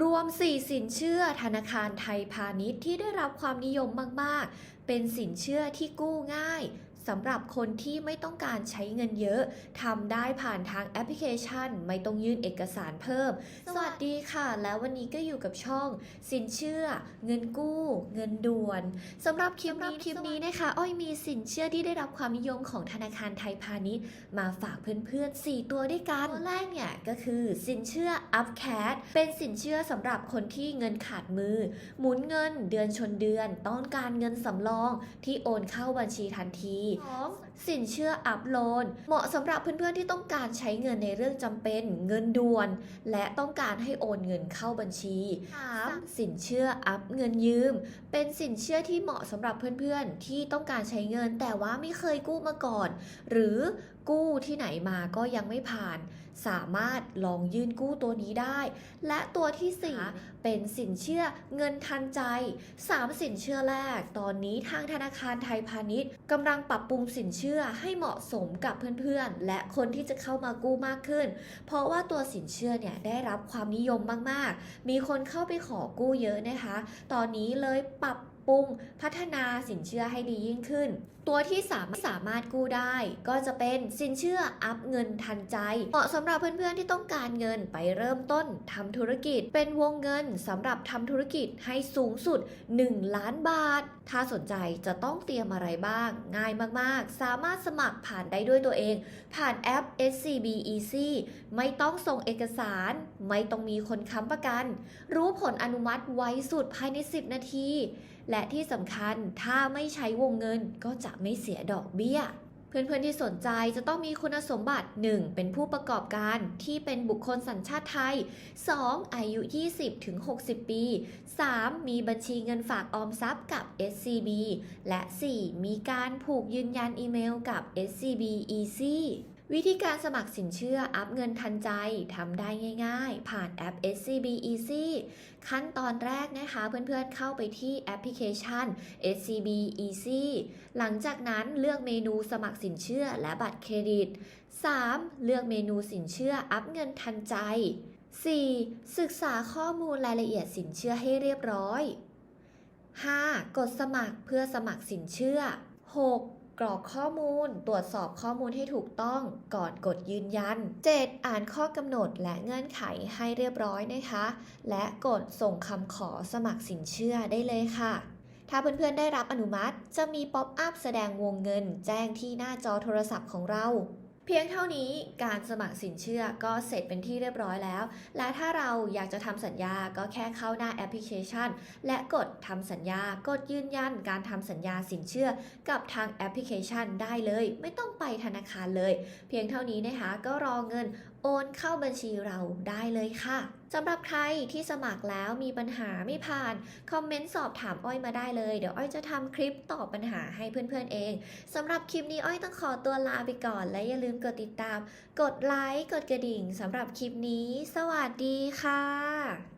รวม 4 สินเชื่อธนาคารไทยพาณิชย์ที่ได้รับความนิยมมาก ๆ เป็นสินเชื่อที่กู้ง่าย สำหรับคนที่ไม่ต้องการใช้เงินเยอะทำได้ผ่านทางแอปพลิเคชัน ไม่ต้องยื่นเอกสารเพิ่ม สวัสดีค่ะ แล้ววันนี้ก็อยู่กับช่อง สินเชื่อ เงินกู้ เงินด่วนสำหรับคลิปนี้คลิปนี้นะคะ อ้อยมีสินเชื่อที่ได้รับความนิยมของธนาคารไทยพาณิชย์ มาฝากเพื่อนๆ 4 ตัวด้วยกันตัวแรกเนี่ยก็คือสินเชื่อ Upcat เป็นสินเชื่อสำหรับคนที่เงินขาดมือ หมุนเงินเดือนชนเดือน ต้องการเงินสำรองที่โอนเข้าบัญชีทันที 2. สินเชื่ออัพโลน เหมาะสำหรับเพื่อนๆที่ต้องการใช้เงินในเรื่องจำเป็น เงินด่วน และต้องการให้โอนเงินเข้าบัญชี 3. สินเชื่ออัพเงินยืม เป็นสินเชื่อที่เหมาะสำหรับเพื่อนๆ ที่ต้องการใช้เงินแต่ว่าไม่เคยกู้มาก่อน หรือกู้ที่ไหนมาก็ยังไม่ผ่าน สามารถลองยื่นกู้ตัวนี้ได้ และตัวที่ 4 เป็นสินเชื่อเงินทันใจ 3 สินเชื่อแรก ตอนนี้ทางธนาคารไทยพาณิชย์กำลังปรับปรุงสินเชื่อให้เหมาะสมกับเพื่อนๆ และคนที่จะเข้ามากู้มากขึ้น เพราะว่าตัวสินเชื่อเนี่ยได้รับความนิยมมากๆ มีคนเข้าไปขอกู้เยอะนะคะ ตอนนี้เลยปรับ ปรุง พัฒนาสินเชื่อให้ดียิ่งขึ้น ตัวที่สามสามารถกู้ได้ ก็จะเป็นสินเชื่ออัพเงินทันใจ เหมาะสำหรับเพื่อนๆที่ต้องการเงินไปเริ่มต้นทำธุรกิจ เป็นวงเงินสำหรับทำธุรกิจให้สูงสุด 1 ล้านบาท ถ้าสนใจจะต้องเตรียมอะไรบ้าง ง่ายมากๆ สามารถสมัครผ่านได้ด้วยตัวเอง ผ่านแอป SCB Easy ไม่ต้องส่งเอกสาร ไม่ต้องมีคนค้ำประกัน รู้ผลอนุมัติไวสุดภายใน 10 นาที และที่สำคัญถ้าไม่ใช้วงเงินก็จะไม่เสียดอกเบี้ย เพื่อนๆที่สนใจจะต้องมีคุณสมบัติ 1. เป็นผู้ประกอบการที่เป็นบุคคลสัญชาติไทย 2. อายุ 20-60 ปี 3. มีบัญชีเงินฝากออมทรัพย์กับ SCB และ 4. มีการผูกยืนยันอีเมลกับ SCB Easy วิธีการสมัครสินเชื่ออัพเงินทันใจทำได้ง่ายๆ ผ่านแอป SCB Easy ขั้นตอนแรกนะคะเพื่อนๆเข้าไปที่แอปพลิเคชัน SCB Easy หลังจากนั้นเลือกเมนูสมัครสินเชื่อและบัตรเครดิต 3. เลือกเมนูสินเชื่ออัพเงินทันใจ 4. ศึกษาข้อมูลรายละเอียดสินเชื่อให้เรียบร้อย 5. กดสมัครเพื่อสมัครสินเชื่อ 6. กรอกข้อมูล ตรวจสอบข้อมูลให้ถูกต้องก่อนกดยืนยัน 7. อ่านข้อกำหนดและเงื่อนไขให้เรียบร้อยนะคะ และกดส่งคำขอสมัครสินเชื่อได้เลยค่ะ ถ้าเพื่อนๆได้รับอนุมัติ จะมีป๊อปอัพแสดงวงเงิน แจ้งที่หน้าจอโทรศัพท์ของเรา เพียงเท่านี้การสมัครสินเชื่อก็เสร็จเป็นที่เรียบร้อยแล้ว และถ้าเราอยากจะทำสัญญาก็แค่เข้าหน้าแอปพลิเคชัน และกดทำสัญญากดยืนยันการทำสัญญาสินเชื่อ กับทางแอปพลิเคชันได้เลย ไม่ต้องไปธนาคารเลย เพียงเท่านี้นะคะก็รอเงินโอนเข้าบัญชีเราได้เลยค่ะ สำหรับใครที่สมัครแล้วมีปัญหาไม่ผ่าน คอมเมนต์สอบถามอ้อยมาได้เลย เดี๋ยวอ้อยจะทำคลิปตอบปัญหาให้เพื่อนๆเองสำหรับคลิปนี้อ้อยต้องขอตัวลาไปก่อน และอย่าลืมกดติดตาม กดไลค์ กดกระดิ่งสำหรับคลิปนี้ สวัสดีค่ะ